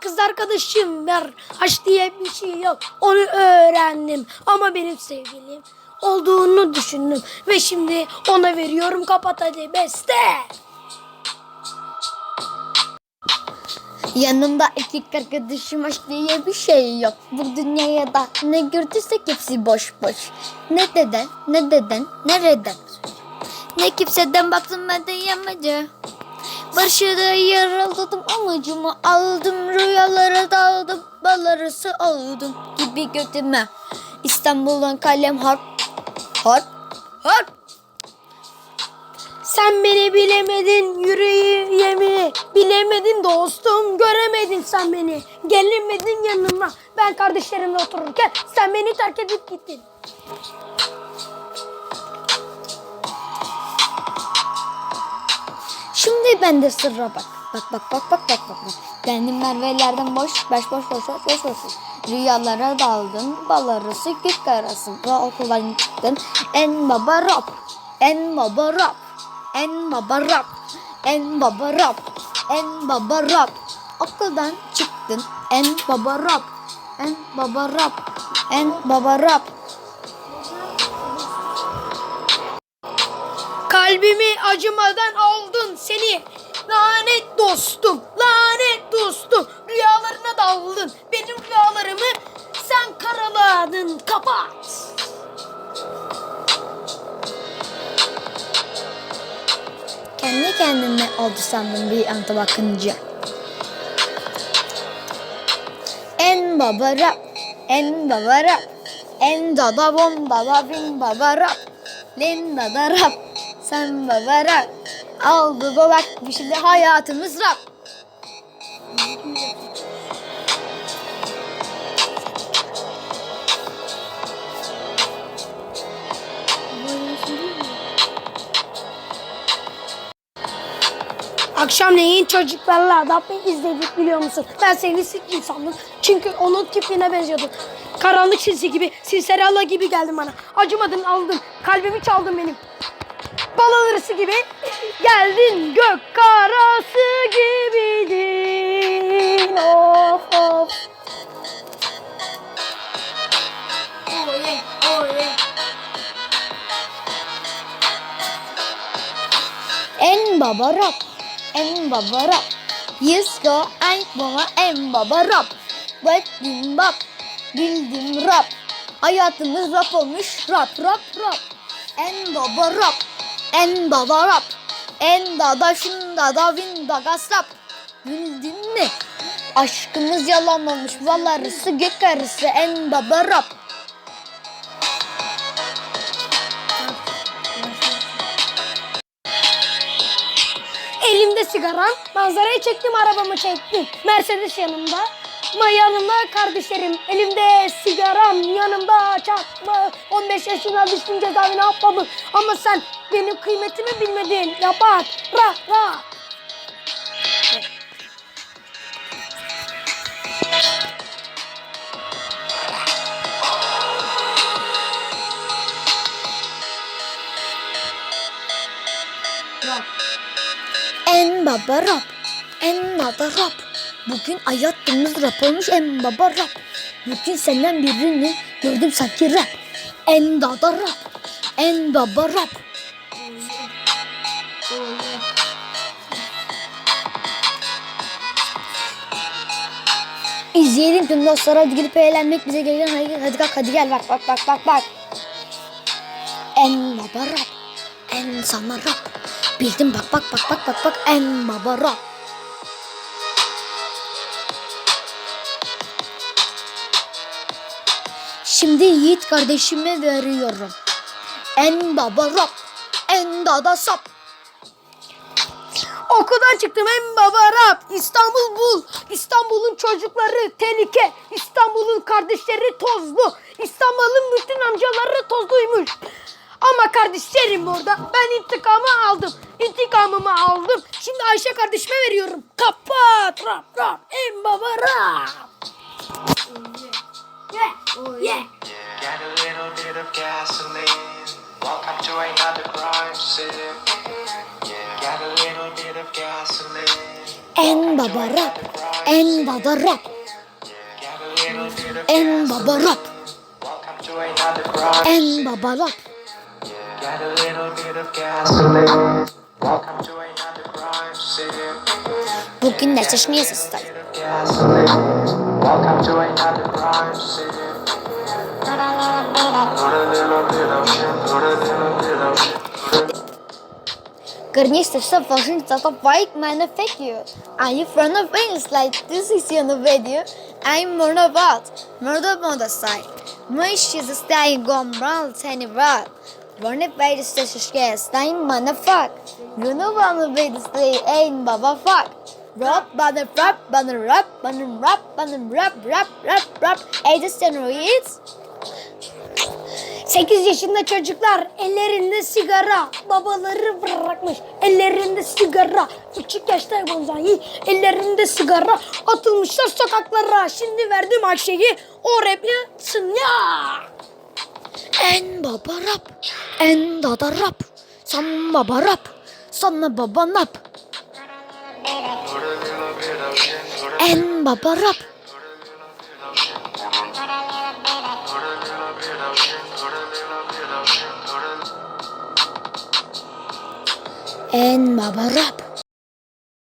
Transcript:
Kız arkadaşım var. Aşk diye bir şey yok. Onu öğrendim. Ama benim sevgilim olduğunu düşündüm. Ve şimdi ona veriyorum kapat hadi beste. Yanımda iki arkadaşım aşk diye bir şey yok. Bu dünyada ne gördüysek hepsi boş boş. Ne deden, ne deden, nereden? Ne kimseden baktım ben de yamacı. Barışıda yaraladım amacımı aldım. Rüyalara daldım, balarısı oldum gibi götüme. İstanbul'dan kalem harp, harp, harp. Sen beni bilemedin yüreğimi bilemedin dostum göremedin sen beni gelemedin yanıma ben kardeşlerimle otururken sen beni terk edip gittin. Şimdi ben de sırra bak. Bak bak bak bak bak bak. bak. Kendim mervelerden boş, beş boş boş boş boş boş. Rüyalara daldın, bal arası gök arasında okuldan çıktın. En baba rap, en baba rap, en baba rap, en baba rap, en baba rap. Okuldan çıktın, en baba rap, en baba rap, en baba rap. Kalbimi acımadan aldın seni lanet dostum lanet dostum rüyalarına daldın benim rüyalarımı sen karaladın kapat. Kendi kendine oldu sandım bir anda bakınca. En baba rap, en baba rap, en dada bom dada bim baba rap, len dada rap, sen baba rap. Aldı bir şimdi hayatımız rap. Akşamleyin çocuklarla adapte izledik biliyor musun? Ben seni siktim sandım. Çünkü onun tipine benziyordun. Karanlık sinsi gibi, Sinserella gibi geldin bana. Acımadın aldın, kalbimi çaldın benim. Bal arısı gibi geldin gök karası gibidin. Of of. En baba rap, en baba rap. Yes go ay baba en baba rap. Bildim bap, bildim rap. Hayatımız rap olmuş rap rap rap. En baba rap, en baba rap. En şunda da vin da gasrap. Bildin mi? Aşkımız yalan olmuş. Valarısı gök arısı en baba rap. Elimde sigaram, manzarayı çektim, arabamı çektim. Mercedes yanımda, ma yanımda kardeşlerim. Elimde sigaram, yanımda çakma. 15 yaşına düştüm cezaevine atmadım. Ama sen benim kıymetimi bilmedin. Yapak, ra ra. En baba rap. En baba rap. Bugün hayatımız rap olmuş en baba rap. Bugün senden birini gördüm sanki rap. En dada rap. En baba rap. İzleyelim tüm dostlar hadi gidip eğlenmek bize geliyor. Hadi, hadi kalk hadi gel bak bak bak bak bak. En baba rap. En sana rap. Bildim bak bak bak bak bak bak en baba rap. Şimdi Yiğit kardeşime veriyorum. En baba rap. En dada sap. Okuldan çıktım en baba rap. İstanbul bul. İstanbul'un çocukları tehlike. İstanbul'un kardeşleri tozlu. İstanbul'un bütün amcaları tozluymuş. Ama kardeşlerim orada. Ben intikamı aldım. İntikamımı aldım. Şimdi Ayşe kardeşime veriyorum. Kapat rap rap. En baba rap. Yeah. Yeah. Got a little bit of gasoline. Welcome to another crime scene. Yeah. Got a little bit of gasoline. En baba rap. En baba rap. En baba rap. En baba rap. Got a little bit of gasoline. Welcome to another crime scene. Bugün de çeşniye sesler. Welcome to another prime city. Garnista sub version of a white man figure. Are you from the wings like this is in the video? I'm Murder Bot, Murder Motorcycle. Mush is a style gone brown tiny rod. Run it by the station scare, style motherfuck. You know I'm the biggest thing, ain't baba fuck. Rap, banner, rap, banner, rap, banner, rap, banner, rap, rap, rap, rap. Hey, this steroids. 8 yaşında çocuklar ellerinde sigara babaları bırakmış ellerinde sigara küçük yaşta bonzai ellerinde sigara atılmışlar sokaklara şimdi verdim Ayşe'yi o rapi ya. En baba rap, en dada rap. Sen baba rap, sana baba nap. En baba rap, en baba rap.